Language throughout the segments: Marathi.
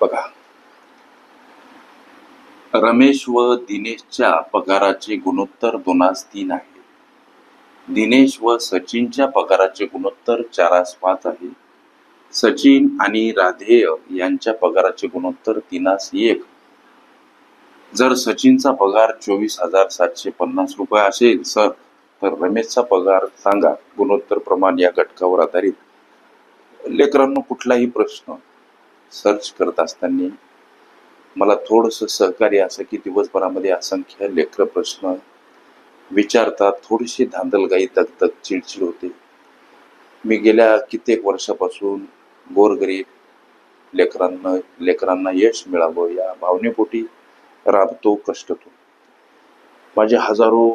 बघा. रमेश व दिनेशच्या पगाराचे गुणोत्तर दोनास तीन आहे. दिनेश व सचिनच्या पगाराचे गुणोत्तर चारास पाच आहे. सचिन आणि राधेय यांच्या पगाराचे गुणोत्तर तीनास एक. जर सचिनचा पगार चोवीस हजार सातशे पन्नास रुपये असेल सर तर रमेशचा पगार सांगा. गुणोत्तर प्रमाण या घटकावर आधारित. लेकरांनो कुठलाही प्रश्न सर्च करत असताना मला थोडंसं सहकार्य असं की दिवसभरामध्ये असंख्य लेकर प्रश्न विचारतात थोडीशी धांदलगाई दगदग चिडचिड होते. मी गेल्या कित्येक वर्षापासून गोरगरीब लेकरांना लेकरांना यश मिळावं या भावनेपोटी राबतो कष्टतो. माझे हजारो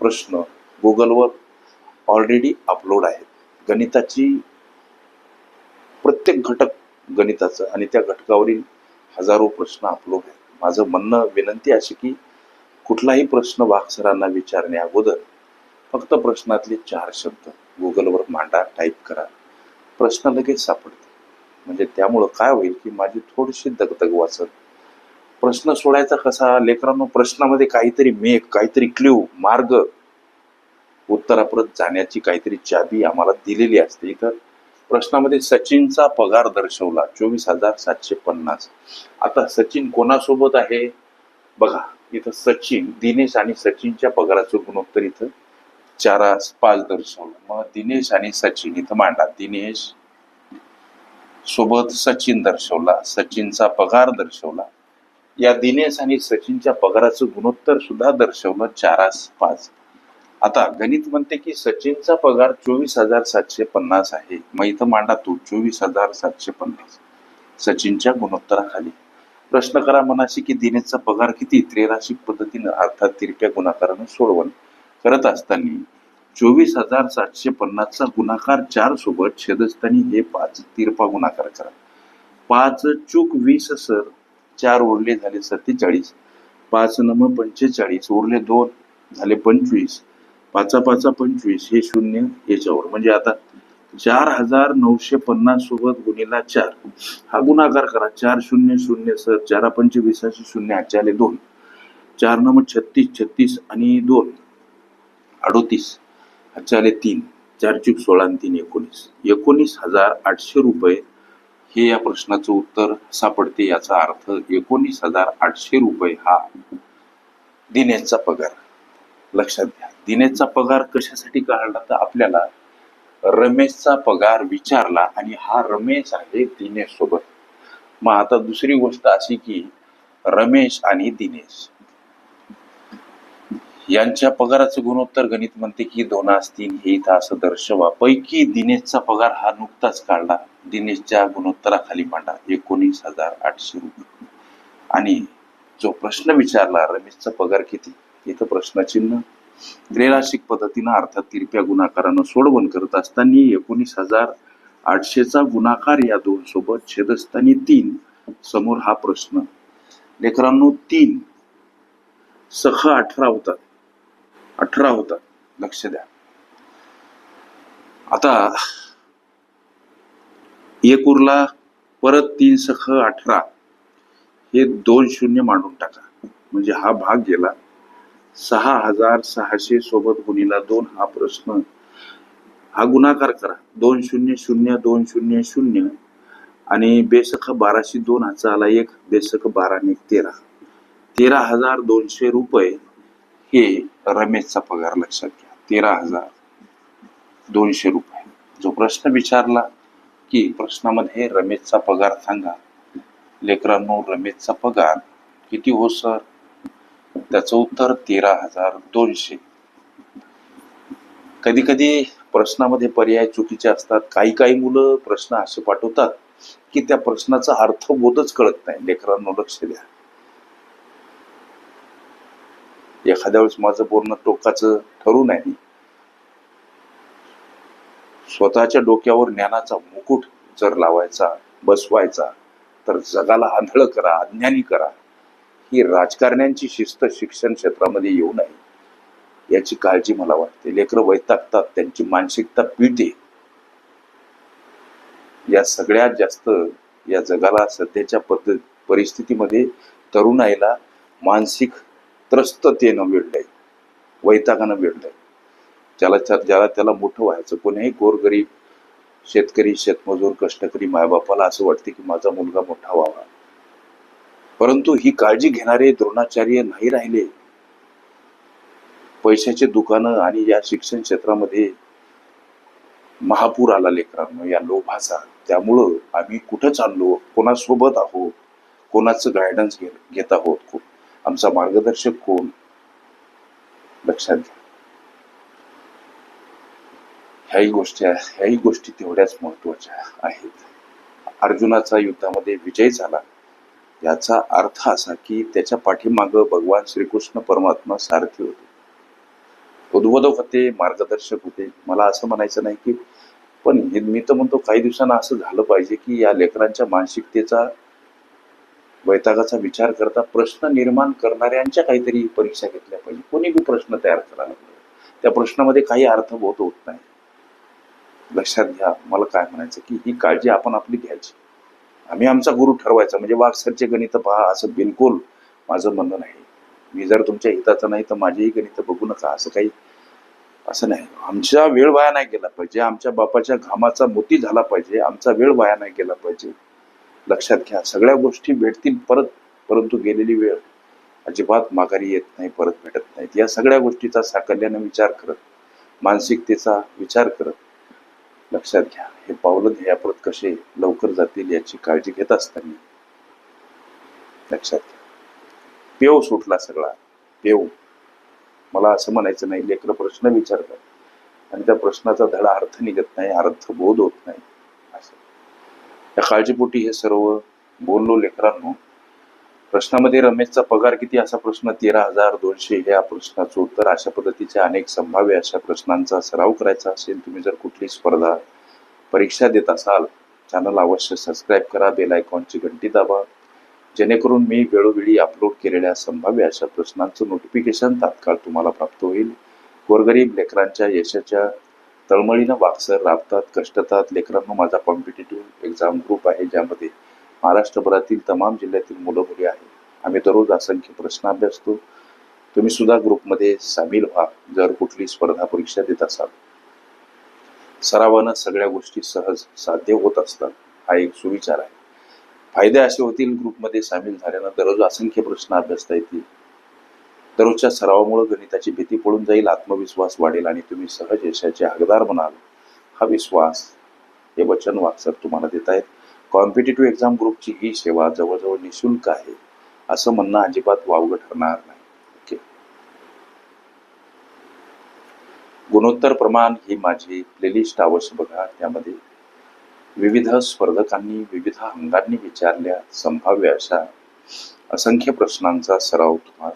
प्रश्न गुगलवर ऑलरेडी अपलोड आहेत. गणिताची प्रत्येक घटक गणिताचं आणि त्या घटकावरील हजारो प्रश्न अपलोड आहेत. माझं म्हणणं विनंती अशी की कुठलाही प्रश्न वाक्सरांना विचारणे अगोदर फक्त प्रश्नातले चार शब्द गुगलवर मांडा टाईप करा. प्रश्न लगेच सापडते म्हणजे त्यामुळं काय होईल की माझी थोडीशी दगदग वाचत प्रश्न सोडायचा कसा? लेकरांनो प्रश्नामध्ये काहीतरी मेघ काहीतरी क्ल्यू मार्ग. उत्तरापर्यंत जाण्याची काहीतरी चाबी आम्हाला दिलेली असते. इथं प्रश्नामध्ये सचिनचा पगार दर्शवला चोवीस हजार सातशे पन्नास. आता सचिन कोणासोबत आहे? बघा इथं सचिन दिनेश आणि सचिनच्या पगाराचं गुणोत्तर इथं चारास पाच दर्शवलं. मग दिनेश आणि सचिन इथं मांडा. दिनेश सोबत सचिन दर्शवला सचिनचा पगार दर्शवला. या दिनेश आणि सचिनच्या पगाराचं गुणोत्तर सुद्धा दर्शवलं चारास पाच. आता गणित म्हणते की सचिनचा पगार चोवीस हजार सातशे पन्नास आहे. मग इथं मांडा तू चोवीस हजार सातशे पन्नास. सचिनच्या गुणोत्तराखाली. प्रश्न करा मनाशी की दिनेशचा पगार किती? त्रेराशिक पद्धतीनं अर्थात तिरप्या गुणाकारानं सोडवण करत असताना चोवीस हजार सातशे पन्नासचा गुणाकार चार सोबत छेदस्थानी हे पाच तिरपा गुणाकार करा. पाच चूक वीस सर चार उरले झाले सत्तेचाळीस. पाच नम पंचेचाळीस उरले दोन झाले पंचवीस. पाचा पाचा पंचवीस हे शून्य याच्यावर. म्हणजे आता चार हजार नऊशे पन्नास सोबत गुणिला चार. हा गुणाकार करा. चार शून्य शून्य सर. चारा पंचवीसाशे शून्य आजचे दोन. चार नंबर छत्तीस छत्तीस आणि दोन. अडोतीस. आजचे तीन. चार चूक सोळा आणि तीन एकोणीस. एकोणीस हजार आठशे रुपये हे या प्रश्नाचं उत्तर सापडते याचा अर्थ एकोणीस हजार आठशे रुपये हा दिनेशचा पगार. लक्षात घ्या. दिनेशचा पगार कशासाठी काढला तर आपल्याला रमेशचा पगार विचारला आणि हा रमेश आहे दिनेश सोबत मग आता दुसरी गोष्ट अशी की रमेश आणि दिनेश. यांच्या पगाराचं गुणोत्तर गणित म्हणते की दोनास तीन हे इथं असं दर्शवा. पैकी दिनेशचा पगार हा नुकताच काढला. दिनेशच्या गुणोत्तराखाली मांडा. एकोणीस हजार आठशे रुपये. आणि जो प्रश्न विचारला रमेशचा पगार किती? इथं प्रश्नचिन्ह. त्रैराशिक पद्धतीनं अर्थात तिरप्या गुणाकारानं सोडवण करत असताना एकोणीस हजार आठशेचा गुणाकार या दोन सोबत छेदस्थानी तीन समोर हा प्रश्न. लेकरांनो तीन सख अठरा होतात. अठरा होतात. लक्ष द्या. आता एक उरला परत तीन सख अठरा हे दोन शून्य मांडून टाका. म्हणजे हा भाग गेला. सहा हजार सहाशे सोबत गुणीला दोन हा प्रश्न. हा गुणाकार करा. दोन शून्य शून्य दोन शून्य शून्य आणि बेसख बाराशे दोन हाचा आला एक बेसख बाराने तेरा. तेरा हजार दोनशे रुपये हे रमेशचा पगार लक्षात घ्या. तेरा हजार दोनशे रुपये. जो प्रश्न विचारला की प्रश्नामध्ये रमेशचा पगार सांगा. लेकरांनो रमेशचा पगार किती हो सर? त्याचं उत्तर तेरा हजार दोनशे. कधी कधी प्रश्नामध्ये पर्याय चुकीचे असतात. काही काही मुलं प्रश्न असे पाठवतात की त्या प्रश्नाचा अर्थबोधच कळत नाही. लेकरांनो लक्ष द्या. एखाद्या वेळेस माझं बोलणं टोकाचं ठरू नाही. स्वतःच्या डोक्यावर ज्ञानाचा मुकुट जर लावायचा बसवायचा तर जगाला आंधळ करा अज्ञानी करा. ही राजकारण्यांची शिस्त शिक्षण क्षेत्रामध्ये येऊ नये याची काळजी मला वाटते. लेकरं वैतागतात त्यांची मानसिकता पिळते या सगळ्यात जास्त या जगाला सध्याच्या पद्धत परिस्थितीमध्ये तरुणाईला मानसिक त्रस्ततेनं मिळलंय वैतागानं मिळलंय ज्याला ज्याला त्याला मोठं व्हायचं कोणीही गोरगरीब शेतकरी शेतमजूर कष्टकरी मायबापाला असं वाटते की माझा मुलगा मोठा व्हावा. परंतु ही काळजी घेणारे द्रोणाचार्य नाही राहिले. पैशाचे दुकानं आणि या शिक्षण क्षेत्रामध्ये महापूर आला लेकरांनो या लोभाचा. त्यामुळं आम्ही कुठं चाललो कोणासोबत आहोत कोणाचं गायडन्स घेत आहोत को- आमचा मार्गदर्शक कोण? लक्षात घ्या. ह्याही गोष्टी ह्याही गोष्टी तेवढ्याच महत्त्वाच्या आहेत. अर्जुनाचा युद्धामध्ये विजय झाला. याचा अर्थ असा की त्याच्या पाठीमागं भगवान श्रीकृष्ण परमात्मा सारथी होते. उद्बोधक होते मार्गदर्शक होते. मला असं म्हणायचं नाही की पण हे मी तर म्हणतो काही दिवसांना असं झालं पाहिजे की या लेकरांच्या मानसिकतेचा वैतागाचा विचार करता प्रश्न निर्माण करणाऱ्यांच्या काहीतरी परीक्षा घेतल्या पाहिजे. कोणी बी प्रश्न तयार करायला पाहिजे त्या प्रश्नामध्ये काही अर्थबोध होत नाही. लक्षात घ्या मला काय म्हणायचं की ही काळजी आपण आपली घ्यायची. आम्ही आमचा गुरु ठरवायचा. म्हणजे वाघसरचे गणित पहा असं बिलकुल माझं म्हणणं नाही. मी जर तुमच्या हिताचं नाही तर माझेही गणित बघू नका असं काही असं नाही. आमचा वेळ वाया नाही गेला पाहिजे. आमच्या बापाच्या घामाचा मोती झाला पाहिजे. आमचा वेळ वाया नाही गेला पाहिजे. लक्षात घ्या सगळ्या गोष्टी भेटतील परत परंतु गेलेली वेळ अजिबात माघारी येत नाही परत भेटत नाहीत. या सगळ्या गोष्टीचा साकल्यानं विचार करत मानसिकतेचा विचार करत लक्षात घ्या. हे पावलं ध्येयाप्रत कसे लवकर जातील याची काळजी घेत असताना. लक्षात घ्या. पेव सुटला सगळा. पेव. मला असं म्हणायचं नाही लेकर प्रश्न विचारतात. आणि त्या प्रश्नाचा धडा अर्थ निघत नाही अर्थ बोध होत नाही. असं. या काळजीपोटी हे सर्व बोललो लेकरांनो प्रश्नामध्ये रमेशचा पगार किती? असा प्रश्न तेरा हजार दोनशे या प्रश्नाचं उत्तर. अशा पद्धतीच्या अनेक संभाव्य अशा प्रश्नांचा सराव करायचा असेल तुम्ही जर कुठली स्पर्धा परीक्षा देत असाल चॅनल अवश्य सबस्क्राईब करा बेल आयकॉनची घंटी दाबा. जेणेकरून मी वेळोवेळी अपलोड केलेल्या संभाव्य अशा प्रश्नांचं नोटिफिकेशन तात्काळ तुम्हाला प्राप्त होईल. गोरगरीब लेकरांच्या यशाच्या तळमळीनं वाक्सर राबतात कष्टतात. लेकरांना माझा कॉम्पिटेटिव्ह एक्झाम ग्रुप आहे ज्यामध्ये महाराष्ट्रभरातील तमाम जिल्ह्यातील मुलं मुली आहेत. आम्ही दररोज असंख्य प्रश्न अभ्यासतो. तुम्ही सुद्धा ग्रुपमध्ये सामील व्हा जर कुठली स्पर्धा परीक्षा देत असाल. सरावानं सगळ्या गोष्टी सहज साध्य होत असतात हा एक सुविचार आहे. फायदे असे होतील ग्रुपमध्ये सामील झाल्यानं दररोज असंख्य प्रश्न अभ्यासता येतील. दररोजच्या सरावामुळे गणिताची भीती पडून जाईल आत्मविश्वास वाढेल आणि तुम्ही सहज यशाचे हकदार बनाल. हा विश्वास हे वचन वाचक तुम्हाला देत आहेत कॉम्पिटेटिव्ह एक्झाम ग्रुपची ही सेवा जवळजवळ निशुल्क आहे असं म्हणणं अजिबात वावगं ठरणार नाही. ओके. गुणोत्तर प्रमाण ही माझी प्लेलिस्ट अवश्य बघा. त्यामध्ये विविध स्पर्धकांनी विविध अंगांनी विचारल्या संभाव्य अशा असंख्य प्रश्नांचा सराव तुम्हाला